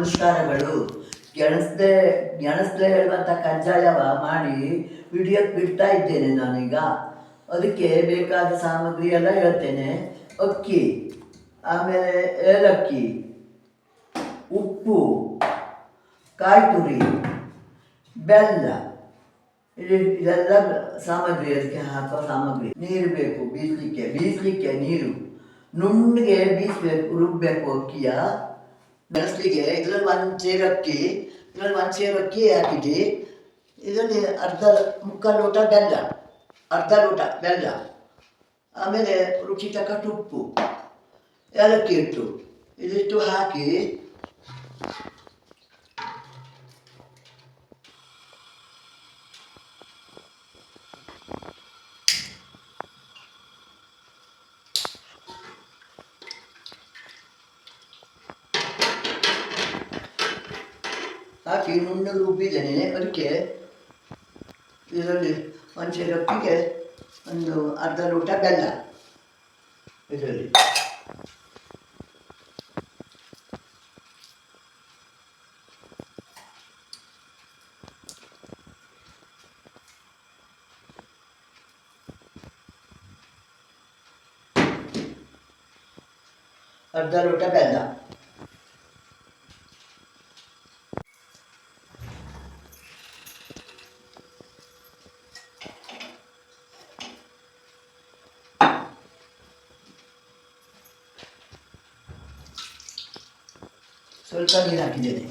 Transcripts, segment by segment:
ನಮಸ್ಕಾರಗಳು ಗೆಣಸ್ದೆ ಗೆಣಸ್ದೆ ಹೇಳುವಂಥ ಕಜ್ಜಾಯವ ಮಾಡಿ ಹಿಡಿಯೋಕ್ಕೆ ಬಿಡ್ತಾ ಇದ್ದೇನೆ ನಾನೀಗ ಅದಕ್ಕೆ ಬೇಕಾದ ಸಾಮಗ್ರಿ ಎಲ್ಲ ಹೇಳ್ತೇನೆ ಅಕ್ಕಿ ಆಮೇಲೆ ಏಲಕ್ಕಿ ಉಪ್ಪು ಕಾಯಿ ತುರಿ ಬೆಲ್ಲ ಇದೆಲ್ಲ ಸಾಮಗ್ರಿ ಅದಕ್ಕೆ ಹಾಕುವ ಸಾಮಗ್ರಿ ನೀರು ಬೇಕು ಬೀಸಲಿಕ್ಕೆ ಬೀಸಲಿಕ್ಕೆ ನೀರು ನುಣ್ಣಗೆ ಬೀಸಬೇಕು ರುಬ್ಬಬೇಕು ಅಕ್ಕಿಯ ಬೆಳಸ್ಲಿಗೆ ಇದ್ರಲ್ಲಿ ಒಂದು ಸೇರು ಅಕ್ಕಿ ಇದ್ರಲ್ಲಿ ಒಂದು ಸೇರು ಅಕ್ಕಿ ಹಾಕಿದ್ದು ಇದರಲ್ಲಿ ಅರ್ಧ ಮುಕ್ಕಾಲು ಲೋಟ ಬೆಲ್ಲ ಅರ್ಧ ಲೋಟ ಬೆಲ್ಲ ಆಮೇಲೆ ರುಚಿ ತಕ್ಕಷ್ಟು ಉಪ್ಪು ಏಲಕ್ಕಿ ಹಿಟ್ಟು ಇದಿಟ್ಟು ಹಾಕಿ ಹಾಕಿ ನುಣ್ಣಗೆ ರುಬ್ಬಿದ್ದೇನೆ ಅದಕ್ಕೆ ಇದರಲ್ಲಿ ಒಂದು ಸಿರಪ್ಪಿಗೆ ಒಂದು ಅರ್ಧ ಲೋಟ ಬೆಲ್ಲ ಇದರಲ್ಲಿ अर्धा लोटा बेला কালি রাখি দিদে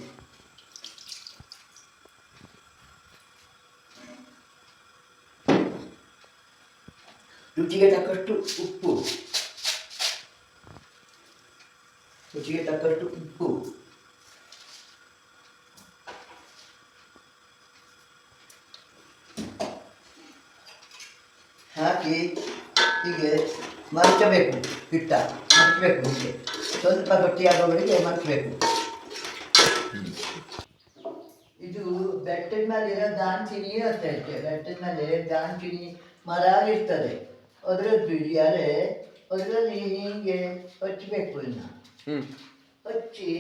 যুক্তিটা কত কটু உப்பு তো জিটা কত কটু পিটতো হ্যাঁ কি লাগে মাখতেಬೇಕು ফিটা মাখতেಬೇಕು একটু গটিয়া হয়ে গেলে মাখতেಬೇಕು ಇದು ಬೆಟ್ಟದ ಮೇಲೆ ದಾನ್ಚಿನಿ ಅಂತ ಹೇಳ್ತೇವೆ ಬೆಟ್ಟದ ಮೇಲೆ ದಾನ್ಚಿನಿ ಮರ ಇರ್ತದೆ ಅದ್ರದ್ದು ಎಲೆ ಅದ್ರಲ್ಲಿ ಹಿಂಗೆ ಹಚ್ಚಬೇಕು ಇನ್ನು ಹಚ್ಚಿ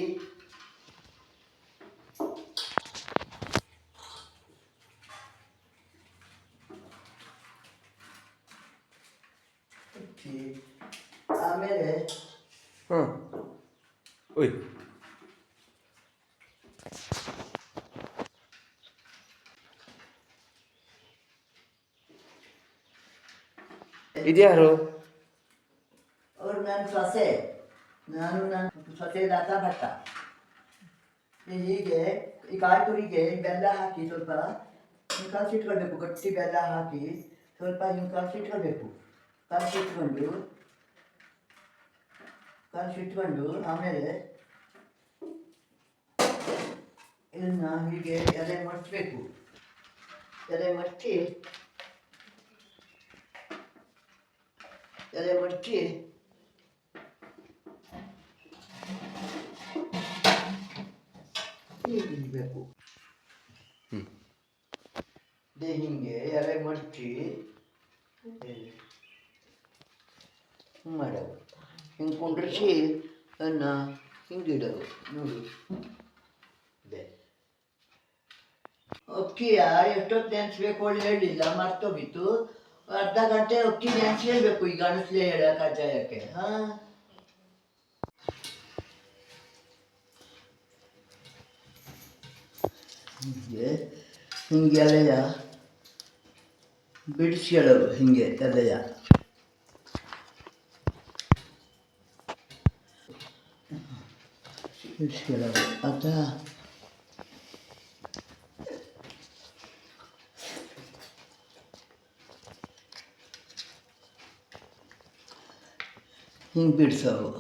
ಹಚ್ಚಿ ಆಮೇಲೆ ಹ್ಞೂ ಇದು ಯಾರು ಅವ್ರು ನನ್ನ ಸೊಸೆ ನಾನು ನನ್ನ ಸೊಸೆ ದಾತ ಭಟ್ಟ ಹೀಗೆ ಈ ಕಾಯ್ತುರಿಗೆ ಬೆಲ್ಲ ಹಾಕಿ ಸ್ವಲ್ಪ ಹಿಂಗೆ ಕಲಸಿಟ್ಕೊಳ್ಬೇಕು ಗಟ್ಟಿ ಬೆಲ್ಲ ಹಾಕಿ ಸ್ವಲ್ಪ ಹಿಂಗೆ ಕಲಸಿಟ್ಕೊಳ್ಬೇಕು ಕಲಸಿಟ್ಕೊಂಡು ಕಲಸಿಟ್ಕೊಂಡು ಆಮೇಲೆ ಇದನ್ನು ಹೀಗೆ ಎಲೆ ಮಡಿಸ್ಬೇಕು ಎಲೆ ಮಡಿಸಿ ಎಲೆ ಮಡಚಿ ಬೇಕು ದೇ ಹಿಂಗೆ ಎಲೆ ಮಡಚಿ ಮಾಡೋದು ಹಿಂಗೆ ಕುಂಡ್ರಿಸಿ ಅನ್ನ ಹಿಂಗಿಡೋದು ನೋಡಿ ಇದೆ ಅಕ್ಕಿಯ ಎಷ್ಟೊತ್ತು ನೆನೆಸ್ಬೇಕು ಒಳ್ಳೆ ಹೇಳಿಲ್ಲ ಮರ್ತೋಗಿತ್ತು अर्धा घंटे रुकी जाए फिर भी कोई गाने से हेड़ा कर जाए के हाँ ये हिंगे ले जा बिट्स ये लोग हिंगे चले जा बिट्स ये लोग inverso